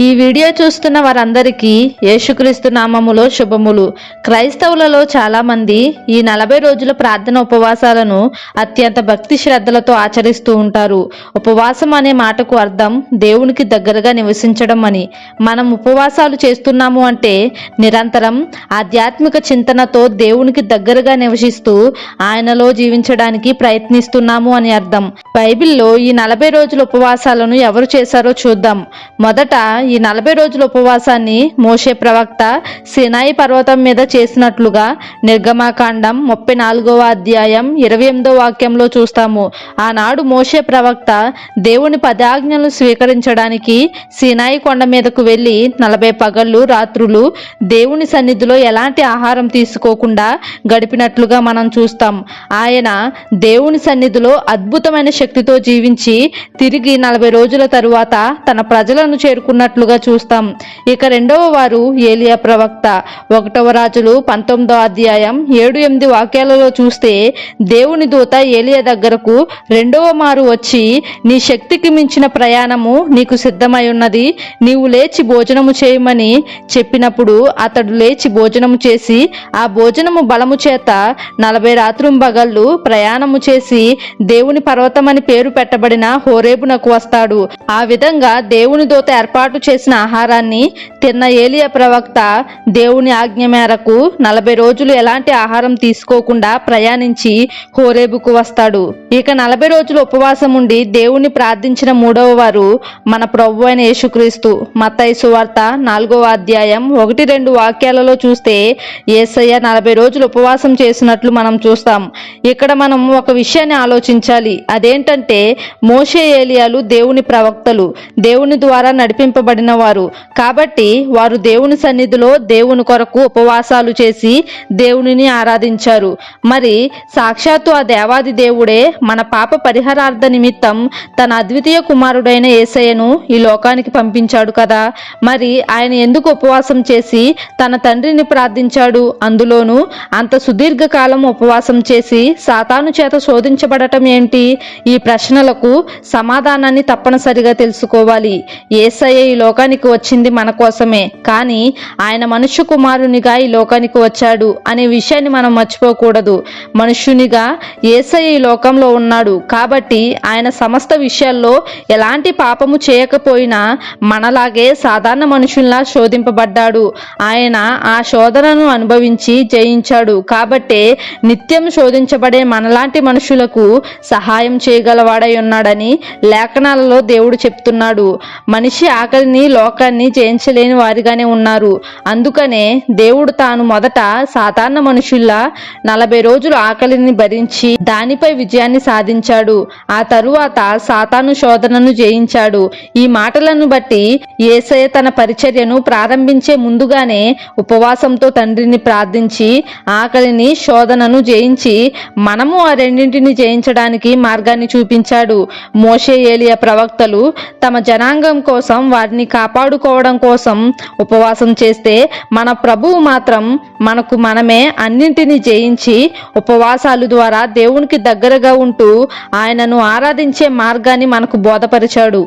ఈ వీడియో చూస్తున్న వారందరికీ యేసుక్రీస్తు నామములో శుభములు. క్రైస్తవులలో చాలామంది ఈ నలభై రోజుల ప్రార్థన ఉపవాసాలను అత్యంత భక్తి శ్రద్ధలతో ఆచరిస్తూ ఉంటారు. ఉపవాసం అనే మాటకు అర్థం దేవునికి దగ్గరగా నివసించడం అని. మనం ఉపవాసాలు చేస్తున్నాము అంటే నిరంతరం ఆధ్యాత్మిక చింతనతో దేవునికి దగ్గరగా నివసిస్తూ ఆయనలో జీవించడానికి ప్రయత్నిస్తున్నాము అని అర్థం. బైబిల్లో ఈ నలభై రోజుల ఉపవాసాలను ఎవరు చేశారో చూద్దాం. మొదట ఈ నలభై రోజుల ఉపవాసాన్ని మోషే ప్రవక్త సినాయి పర్వతం మీద చేసినట్లుగా నిర్గమాకాండం ముప్పై నాలుగవ అధ్యాయం ఇరవై ఎనిమిదో వాక్యంలో చూస్తాము. ఆనాడు మోషే ప్రవక్త దేవుని పదాజ్ఞలు స్వీకరించడానికి సినాయి కొండ మీదకు వెళ్ళి నలభై పగళ్ళు రాత్రులు దేవుని సన్నిధిలో ఎలాంటి ఆహారం తీసుకోకుండా గడిపినట్లుగా మనం చూస్తాం. ఆయన దేవుని సన్నిధిలో అద్భుతమైన శక్తితో జీవించి తిరిగి నలభై రోజుల తరువాత తన ప్రజలను ఉన్నట్లుగా చూస్తాం. ఇక రెండవ వారు ఏలియా ప్రవక్త. ఒకటవ రాజులు పంతొమ్మిదో అధ్యాయం ఏడు ఎనిమిది వాక్యాలలో చూస్తే దేవుని దూత ఏలియా దగ్గరకు రెండవ మారు వచ్చి నీ శక్తికి మించిన ప్రయాణము నీకు సిద్ధమై ఉన్నది. నీవు లేచి భోజనము చేయమని చెప్పినప్పుడు అతడు లేచి భోజనము చేసి ఆ భోజనము బలము చేత నలభై రాత్రుంబగళ్ళు ప్రయాణము చేసి దేవుని పర్వతమని పేరు పెట్టబడిన హోరేబునకు వస్తాడు. ఆ విధంగా దేవుని దూత ఏర్పాటు చేసిన ఆహారాన్ని తిన్న ఏలియా ప్రవక్త దేవుని ఆజ్ఞ మేరకు నలభై రోజులు ఎలాంటి ఆహారం తీసుకోకుండా ప్రయాణించి హోరేబుకు వస్తాడు. ఇక నలభై రోజులు ఉపవాసం ఉండి దేవుని ప్రార్థించిన మూడవ వారు మన ప్రభు అయిన యేసుక్రీస్తు. మత్తయి సువార్త నాలుగవ అధ్యాయం ఒకటి రెండు వాక్యాలలో చూస్తే ఏసయ్య నలభై రోజులు ఉపవాసం చేసినట్లు మనం చూస్తాం. ఇక్కడ మనం ఒక విషయాన్ని ఆలోచించాలి. అదేంటంటే మోషే ఏలియాలు దేవుని ప్రవక్తలు. దేవుని ద్వారా నడిపింపబడిన వారు కాబట్టి వారు దేవుని సన్నిధిలో దేవుని కొరకు ఉపవాసాలు చేసి దేవునిని ఆరాధించారు. మరి సాక్షాత్తు ఆ దేవాది దేవుడే మన పాప పరిహారార్థ నిమిత్తం తన అద్వితీయ కుమారుడైన ఏసయ్యను ఈ లోకానికి పంపించాడు కదా. మరి ఆయన ఎందుకు ఉపవాసం చేసి తన తండ్రిని ప్రార్థించాడు? అందులోనూ అంత సుదీర్ఘ కాలం ఉపవాసం చేసి సాతాను చేత శోధించబడటం ఏంటి? ఈ ప్రశ్నలకు సమాధానాన్ని తప్పనిసరిగా తెలుసుకోవాలి. ఏసయ్య ఈ లోకానికి వచ్చింది మన కోసమే. కానీ ఆయన మనుష్య కుమారునిగా ఈ లోకానికి వచ్చాడు అనే విషయాన్ని మనం మర్చిపోకూడదు. మనుష్యునిగా ఏసయ్య ఈ లోకంలో ఉన్నాడు కాబట్టి ఆయన సమస్త విషయాల్లో ఎలాంటి పాపము చేయకపోయినా మనలాగే సాధారణ మనుషుల్లా శోధింపబడ్డాడు. ఆయన ఆ శోధనను అనుభవించి జయించాడు కాబట్టే నిత్యం శోధించబడే మనలాంటి మనుషులకు సహాయం చేయగలవాడై ఉన్నాడని లేఖనాలలో దేవుడు చెప్తున్నాడు. మనిషి ఆకలిని లోకాన్ని జయించలేని వారిగానే ఉన్నారు. అందుకనే దేవుడు తాను మొదట సాధారణ మనుషుల్లా నలభై రోజులు ఆకలిని భరించి దానిపై విజయాన్ని సాధించాడు. ఆ తరువాత సాతాను శోధనను జయించాడు. ఈ మాటలను బట్టి ఏసయ తన పరిచర్యను ప్రారంభించే ముందుగానే ఉపవాసంతో తండ్రిని ప్రార్థించి ఆకలిని శోధనను జయించి మనము ఆ రెండింటిని జయించడానికి మార్గాన్ని చూపించాడు. మోషే ఏలియా ప్రవక్తలు తమ జనాంగం కోసం వారిని కాపాడుకోవడం కోసం ఉపవాసం చేస్తే మన ప్రభువు మాత్రం మనకు మనమే అన్నింటినీ జయించి ఉపవాసాలు ద్వారా దేవునికి దగ్గరగా ఉంటూ ఆయనను ఆరాధించే మార్గాన్ని మనకు బోధపరిచాడు.